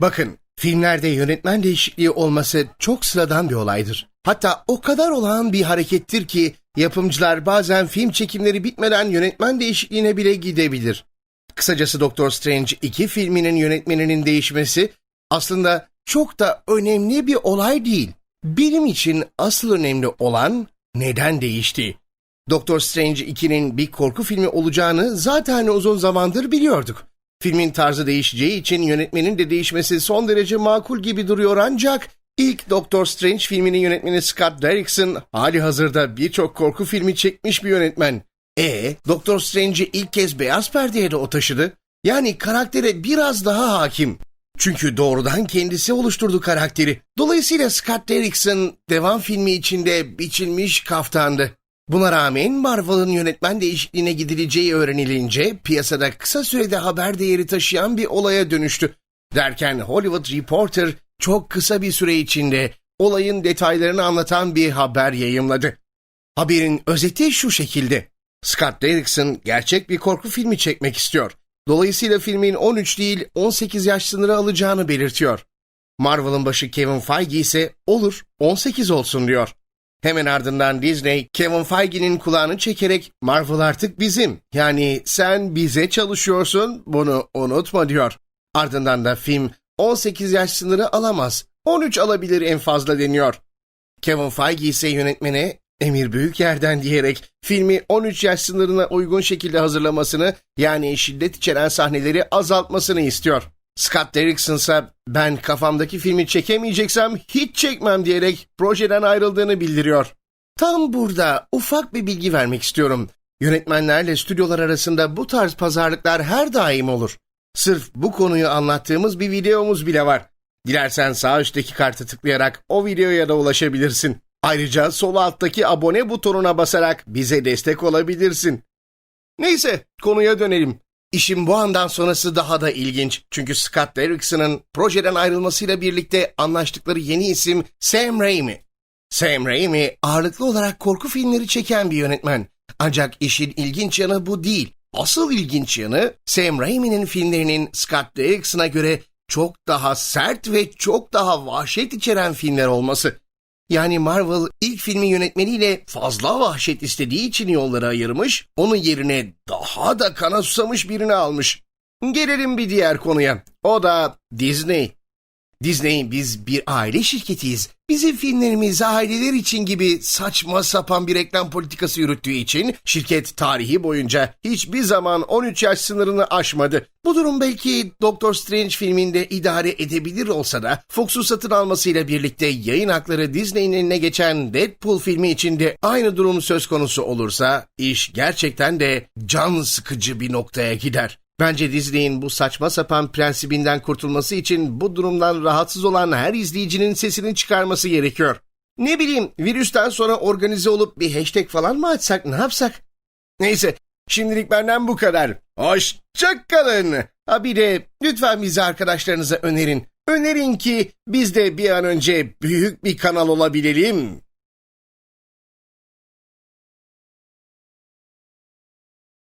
Bakın, filmlerde yönetmen değişikliği olması çok sıradan bir olaydır. Hatta o kadar olağan bir harekettir ki yapımcılar bazen film çekimleri bitmeden yönetmen değişikliğine bile gidebilir. Kısacası Doctor Strange 2 filminin yönetmeninin değişmesi aslında çok da önemli bir olay değil. Benim için asıl önemli olan neden değişti. Doctor Strange 2'nin bir korku filmi olacağını zaten uzun zamandır biliyorduk. Filmin tarzı değişeceği için yönetmenin de değişmesi son derece makul gibi duruyor ancak ilk Doctor Strange filminin yönetmeni Scott Derrickson hali hazırda birçok korku filmi çekmiş bir yönetmen. E, Doctor Strange'i ilk kez beyaz perdeye de o taşıdı. Yani karaktere biraz daha hakim. Çünkü doğrudan kendisi oluşturdu karakteri. Dolayısıyla Scott Derrickson devam filmi içinde biçilmiş kaftandı. Buna rağmen Marvel'ın yönetmen değişikliğine gidileceği öğrenilince piyasada kısa sürede haber değeri taşıyan bir olaya dönüştü. Derken Hollywood Reporter çok kısa bir süre içinde olayın detaylarını anlatan bir haber yayımladı. Haberin özeti şu şekilde. Scott Derrickson gerçek bir korku filmi çekmek istiyor. Dolayısıyla filmin 13 değil 18 yaş sınırı alacağını belirtiyor. Marvel'ın başı Kevin Feige ise olur 18 olsun diyor. Hemen ardından Disney, Kevin Feige'nin kulağını çekerek Marvel artık bizim. Yani sen bize çalışıyorsun bunu unutma diyor. Ardından da film 18 yaş sınırı alamaz. 13 alabilir en fazla deniyor. Kevin Feige ise yönetmene emir büyük yerden diyerek filmi 13 yaş sınırına uygun şekilde hazırlamasını yani şiddet içeren sahneleri azaltmasını istiyor. Scott Derrickson ise ben kafamdaki filmi çekemeyeceksem hiç çekmem diyerek projeden ayrıldığını bildiriyor. Tam burada ufak bir bilgi vermek istiyorum. Yönetmenlerle stüdyolar arasında bu tarz pazarlıklar her daim olur. Sırf bu konuyu anlattığımız bir videomuz bile var. Dilersen sağ üstteki kartı tıklayarak o videoya da ulaşabilirsin. Ayrıca sol alttaki abone butonuna basarak bize destek olabilirsin. Neyse konuya dönelim. İşin bu andan sonrası daha da ilginç. Çünkü Scott Derrickson'ın projeden ayrılmasıyla birlikte anlaştıkları yeni isim Sam Raimi. Sam Raimi ağırlıklı olarak korku filmleri çeken bir yönetmen. Ancak işin ilginç yanı bu değil. Asıl ilginç yanı Sam Raimi'nin filmlerinin Scott Derrickson'a göre çok daha sert ve çok daha vahşet içeren filmler olması. Yani Marvel ilk filmin yönetmeniyle fazla vahşet istediği için yolları ayırmış, onun yerine daha da kana susamış birini almış. Gelelim bir diğer konuya. O da Disney. Disney biz bir aile şirketiyiz. Bizim filmlerimiz aileler için gibi saçma sapan bir reklam politikası yürüttüğü için şirket tarihi boyunca hiçbir zaman 13 yaş sınırını aşmadı. Bu durum belki Doctor Strange filminde idare edebilir olsa da Fox'u satın almasıyla birlikte yayın hakları Disney'in eline geçen Deadpool filmi içinde aynı durum söz konusu olursa iş gerçekten de can sıkıcı bir noktaya gider. Bence Disney'in bu saçma sapan prensibinden kurtulması için bu durumdan rahatsız olan her izleyicinin sesini çıkarması gerekiyor. Ne bileyim virüsten sonra organize olup bir hashtag falan mı açsak ne yapsak? Neyse şimdilik benden bu kadar. Hoşçakalın. Ha bir de lütfen bizi arkadaşlarınıza önerin. Önerin ki biz de bir an önce büyük bir kanal olabilelim.